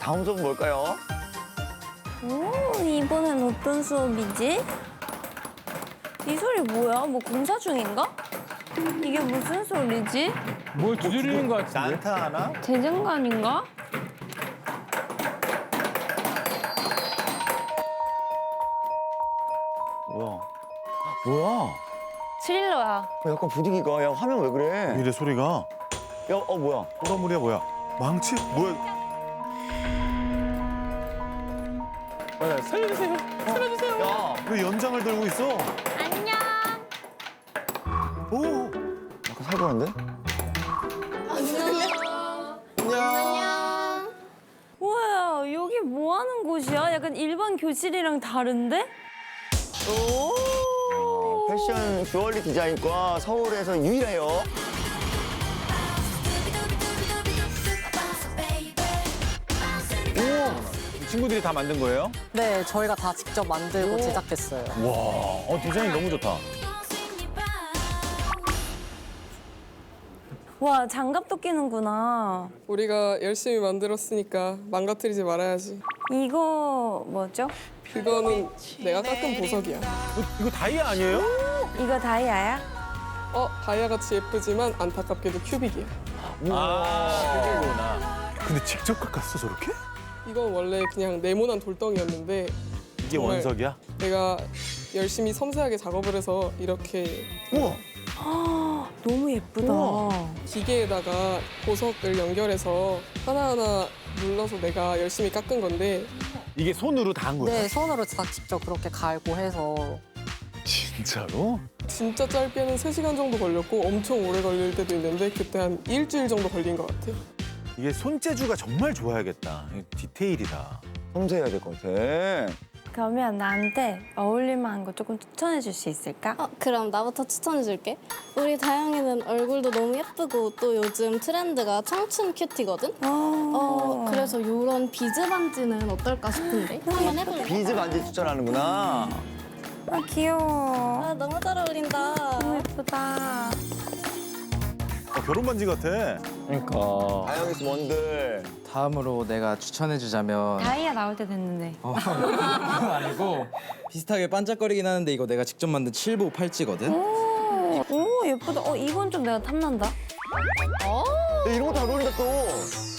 다음 수업은 뭘까요? 오, 이번엔 어떤 수업이지? 이 소리 뭐야? 뭐 공사 중인가? 이게 무슨 소리지? 뭘 두드리는 것 같은데? 난타 하나? 재정관인가? 뭐야? 뭐야? 스릴러야. 어, 약간 분위기가 야 화면 왜 그래? 이래 소리가 야, 어 뭐야? 호러물이야 뭐야? 망치? 뭐야? 살려주세요. 살려주세요. 야, 왜 연장을 들고 있어? 안녕. 오! 약간 살벌한데? 뭐야, 여기 뭐 하는 곳이야? 약간 일반 교실이랑 다른데? 오. 패션 주얼리 디자인과 서울에서 유일해요. 친구들이 다 만든 거예요? 네, 저희가 다 직접 만들고 제작했어요. 와, 어, 디자인 너무 좋다. 와, 장갑도 끼는구나. 우리가 열심히 만들었으니까 망가뜨리지 말아야지. 이거 뭐죠? 그거는 내가 깎은 보석이야. 이거, 이거 다이아 아니에요? 이거 다이아야? 어, 다이아같이 예쁘지만 안타깝게도 큐빅이야. 아, 그게구나. 근데 직접 깎았어 저렇게? 이건 원래 그냥 네모난 돌덩이였는데 이게 정말. 원석이야? 내가 열심히 섬세하게 작업을 해서 이렇게 우와, 너무 예쁘다. 기계에다가 보석을 연결해서 하나하나 눌러서 내가 열심히 깎은 건데 이게 손으로 다 한 거야? 네, 손으로 다 직접 그렇게 갈고 해서 진짜로? 진짜 짧게는 3시간 정도 걸렸고 엄청 오래 걸릴 때도 있는데 그때 한 일주일 정도 걸린 것 같아. 이게 손재주가 정말 좋아야겠다. 이게 디테일이다. 섬세해야 될 것 같아. 그러면 나한테 어울릴만한 거 조금 추천해 줄 수 있을까? 어, 그럼 나부터 추천해줄게. 우리 다영이는 얼굴도 너무 예쁘고 또 요즘 트렌드가 청춘 큐티거든? 어, 그래서 이런 비즈 반지는 어떨까 싶은데? 한번 해볼래? 비즈 반지 추천하는구나. 아, 귀여워. 아, 너무 잘 어울린다. 너무 예쁘다. 어, 결혼 반지 같아. 그러니까. 다영이스 원들. 다음으로 내가 추천해주자면 다이아 나올 때 됐는데. 어, 그건 아니고 비슷하게 반짝거리긴 하는데 이거 내가 직접 만든 7보 팔찌거든? 오, 오, 예쁘다. 어, 이건 좀 내가 탐난다. 야, 이런 거잘 어울린다 또.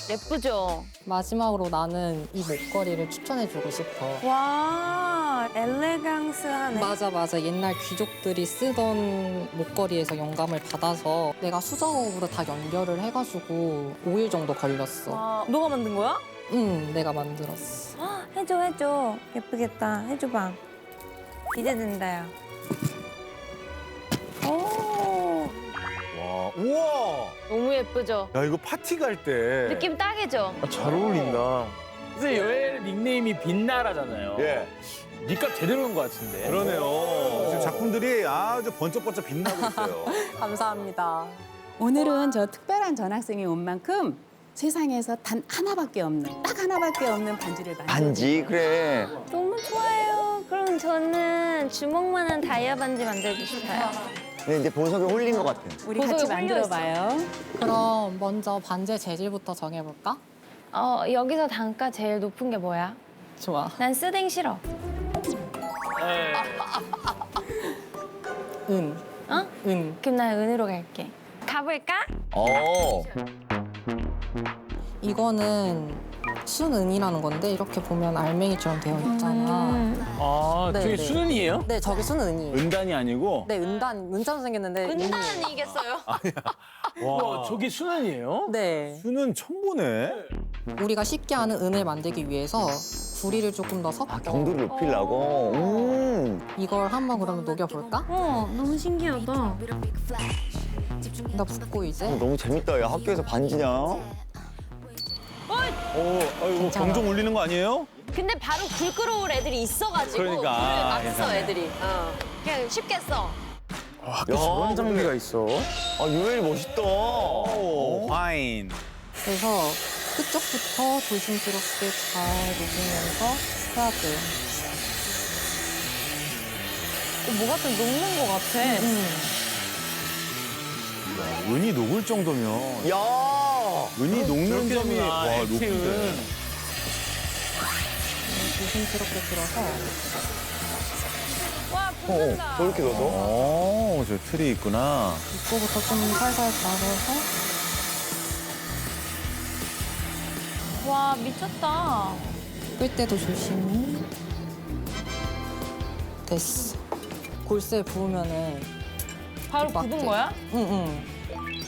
예쁘죠? 마지막으로 나는 이 목걸이를 추천해주고 싶어. 와, 엘레강스하네. 맞아, 맞아. 옛날 귀족들이 쓰던 목걸이에서 영감을 받아서 내가 수작업으로 다 연결을 해가지고 5일 정도 걸렸어. 와, 너가 만든 거야? 응, 내가 만들었어. 헉, 해줘, 해줘. 예쁘겠다. 해줘봐. 기대된다, 야. 우와. 너무 예쁘죠? 야 이거 파티 갈 때. 느낌 딱이죠? 잘 어울린다. 근데 여의 닉네임이 빛나라잖아요. 예. 니값 제대로 한것 같은데. 그러네요. 지금 작품들이 아주 번쩍번쩍 빛나고 있어요. 감사합니다. 오늘은 저 특별한 전학생이 온 만큼 세상에서 단 하나밖에 없는 딱 하나밖에 없는 반지를 만들어 반지 그래. 너무 좋아요. 그럼 저는 주먹만한 다이아 반지 만들고 싶어요. 근데 이제 보석에 홀린 것 같아. 우리 같이 홀려 만들어. 봐요. 그럼 먼저 반지 재질부터 정해볼까? 어, 여기서 단가 제일 높은 게 뭐야? 좋아. 난 쓰댕 싫어. 네. 은. 어? 은. 그럼 난 은으로 갈게. 가볼까? 어. 이거는 순은이라는 건데 이렇게 보면 알맹이처럼 되어 있잖아. 음. 아, 네, 저게 네. 수능이에요? 네, 저게 순은이에요. 은단이 아니고? 네, 은단, 은자로 생겼는데. 은이. 은단이겠어요? 와, 저게 수능이에요? 네. 수는 처음 보네. 우리가 쉽게 하는 은을 만들기 위해서 구리를 조금 더 섞어. 아 경도를 높이려고. 음. 이걸 한번 그러면 녹여볼까? 어, 너무 신기하다. 나 붓고 이제. 어, 너무 재밌다. 야 학교에서 반지냐? 오, 아이고 괜찮아. 경종 울리는 거 아니에요? 근데 바로 굴 끌어올 애들이 있어가지고 그러니까. 불을 막. 써 애들이 어. 그냥 쉽게 써 학교 저런 장비가 있어. 아 유엘 멋있다. 오, 와인. 그래서 끝쪽부터 조심스럽게 잘 녹이면서. 어, 뭐가 좀 녹는 것 같아. 음. 야, 은이 녹을 정도면 야. 은이 녹는 저렇게 점이 되는구나, 와 액체은. 높은데. 조심스럽게 들어서 와 붙는다. 저렇게 넣어서? 어, 저 틀이 있구나. 입구부터 좀 살살 잡아서 와 미쳤다. 끌 때도 조심히. 됐어. 골스에 부으면은 바로 맞게. 굳은 거야? 응응.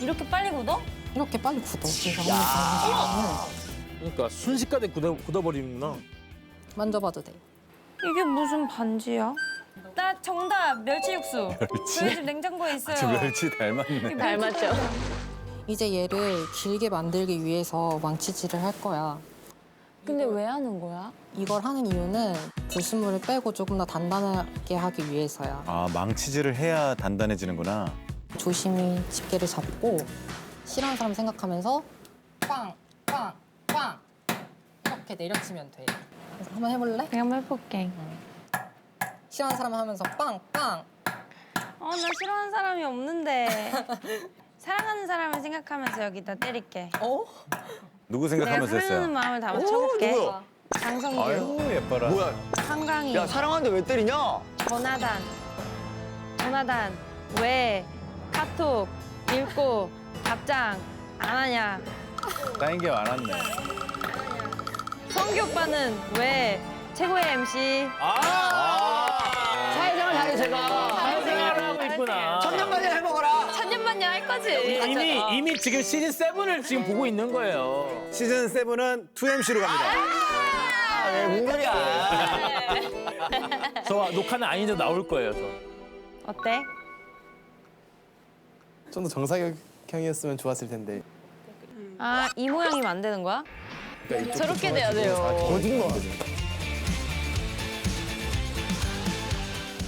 이렇게 빨리 굳어? 이렇게 빨리 굳어. 그래서 한번 그러니까 순식간에 굳어, 굳어버리는구나. 만져봐도 돼. 이게 무슨 반지야? 나 정답 멸치 육수. 멸치? 저희 집 냉장고에 있어요. 저 멸치 닮았네. 닮았죠? 이제 얘를 길게 만들기 위해서 망치질을 할 거야. 근데 왜 하는 거야? 이걸 하는 이유는 불순물을 빼고 조금 더 단단하게 하기 위해서야. 아, 망치질을 해야 단단해지는구나. 조심히 집게를 잡고 싫어하는 사람 생각하면서 빵, 빵, 빵 이렇게 내려치면 돼. 그래서 한번 해볼래? 내가 한번 해볼게. 싫어하는 사람 하면서 빵, 빵. 어, 나 싫어하는 사람이 없는데. 사랑하는 사람을 생각하면서 여기다 때릴게. 어? 누구 내가 생각하면서 사랑하는 했어요? 마음을 담아 쳐볼게. 누구야? 장성규, 아유, 예뻐라. 뭐야? 한강희, 야, 사랑하는데 왜 때리냐? 조나단. 조나단, 왜 카톡 읽고 답장 안 하냐? 따인 게 많았네. 성규 오빠는 왜 최고의 MC? 사회생활 잘해, 제가. 사회생활을 하고 있구나. 천년만년 해먹어라. 천년만년 할 거지. 이미 이미 지금 시즌 7을 지금 보고 있는 거예요. 시즌 7은 2MC로 갑니다. 아, 왜 문결이야. 저 녹화는 아닌데 나올 거예요, 저. 어때? 좀 더 정사 각형이었으면 좋았을 텐데. 아, 이 모양이면 안 되는 거야? 그러니까 저렇게 돼야 돼요. 거짓말.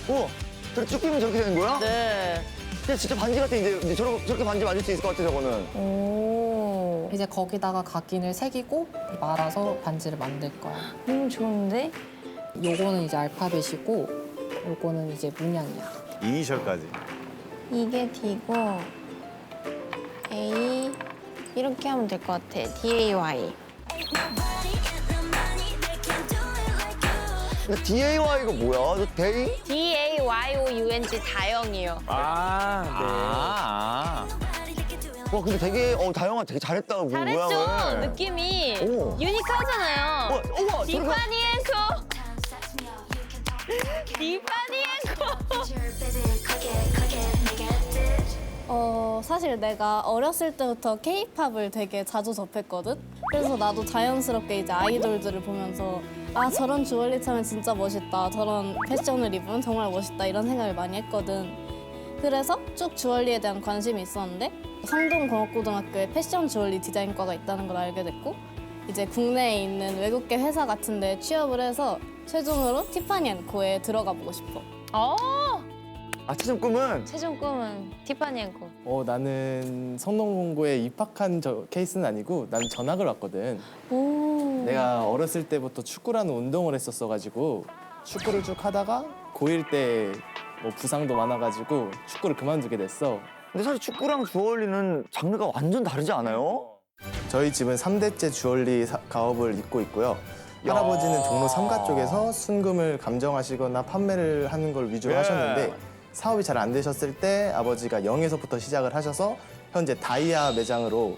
어, 저렇게 쭉 끼면 저렇게 되는 거야? 네. 근데 진짜 반지 같아, 이제. 이제 저렇게, 저렇게 반지 맞을 수 있을 것 같아, 저거는. 오. 이제 거기다가 각인을 새기고 말아서 반지를 만들 거야. 너무 좋은데? 요거는 이제 알파벳이고 요거는 이제 문양이야. 이니셜까지. 이게 D고 A 이렇게 하면 될 것 같아. D A Y. 근데 DAY가 뭐야? 저 데이? D A Y O U N G 다영이요. 아, 아, 와, 근데 되게, 어, 다영아 되게 잘했다, 그 잘했죠? 모양을. 느낌이 오. 유니크하잖아요. 어, 우와, 저렇게. 디파니 앤코. 디파니 앤코. 어, 사실 내가 어렸을 때부터 케이팝을 되게 자주 접했거든? 그래서 나도 자연스럽게 이제 아이돌들을 보면서 아, 저런 주얼리 차면 진짜 멋있다. 저런 패션을 입으면 정말 멋있다. 이런 생각을 많이 했거든. 그래서 쭉 주얼리에 대한 관심이 있었는데 성동공업고등학교에 패션 주얼리 디자인과가 있다는 걸 알게 됐고 이제 국내에 있는 외국계 회사 같은 데 취업을 해서 최종으로 티파니 앤코에 들어가 보고 싶어. 어. 아, 최종 꿈은? 최종 꿈은 티파니 앤코. 어 나는 성동공고에 입학한 저 케이스는 아니고 난 전학을 왔거든. 오. 내가 어렸을 때부터 축구라는 운동을 했었어가지고 축구를 쭉 하다가 고1 때뭐 부상도 많아가지고 축구를 그만두게 됐어. 근데 사실 축구랑 주얼리는 장르가 완전 다르지 않아요? 저희 집은 삼대째 주얼리 사- 가업을 잇고 있고요. 야. 할아버지는 종로 삼가 쪽에서 순금을 감정하시거나 판매를 하는 걸 위주로 예. 하셨는데 사업이 잘 안 되셨을 때 아버지가 0에서부터 시작을 하셔서 현재 다이아 매장으로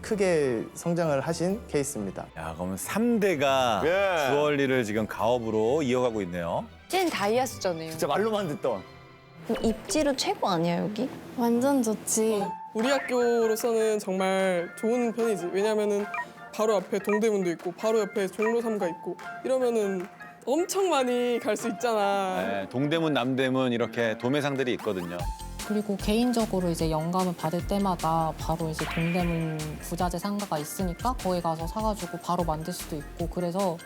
크게 성장을 하신 케이스입니다. 야, 그러면 3대가 예. 주얼리를 지금 가업으로 이어가고 있네요. 찐 다이아스잖아요. 진짜 말로만 듣던. 입지로 최고 아니야 여기? 완전 좋지. 우리 학교로서는 정말 좋은 편이지. 왜냐면은 바로 앞에 동대문도 있고 바로 옆에 종로 3가 있고 이러면은 엄청 많이 갈 수 있잖아. 네, 동대문, 남대문 이렇게 도매상들이 있거든요. 그리고 개인적으로 이제 영감을 받을 때마다 바로 이제 동대문 부자재 상가가 있으니까 거기 가서 사가지고 바로 만들 수도 있고 그래서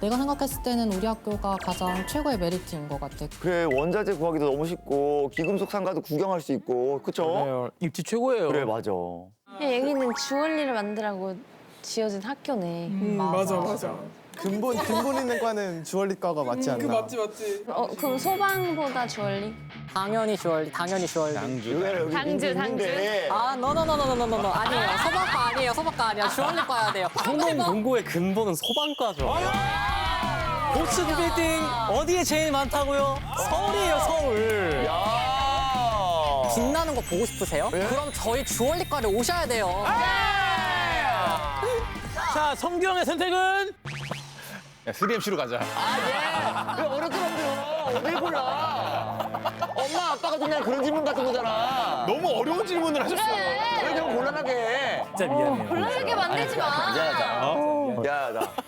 내가 생각했을 때는 우리 학교가 가장 최고의 메리트인 것 같아. 그래, 원자재 구하기도 너무 쉽고, 기금속 상가도 구경할 수 있고, 그쵸? 맞아요. 입지 최고예요. 그래, 맞아. 야, 여기는 주얼리를 만들라고 지어진 학교네. 음, 맞아 맞아. 근본 근본 있는 과는 주얼리과가 맞지 않나? 그 맞지 맞지. 어, 그럼 소방보다 주얼리? 당연히 주얼리, 당연히 주얼리. 여기, 당주, 있는데. 아, 너너너너너너너 아니에요. 소방과 아니에요. 소방과 아니야. 주얼리과야 돼요. 성동공고의 근본은 소방과죠. 보스 빌딩 어디에 제일 많다고요? 서울이에요 서울. 야. 빛나는 거 보고 싶으세요? 그럼 저희 주얼리과를 오셔야 돼요. 자, 성규형의 선택은? 야, 3MC로 가자. 왜 어렵게 만들어? 어딜 골라? 엄마 아빠가 그냥 그런 질문 같은 거잖아. 너무 어려운 질문을 하셨어요. 왜 그냥 곤란하게 해? 진짜 미안해요. 곤란하게 만들지 마. 미안하다.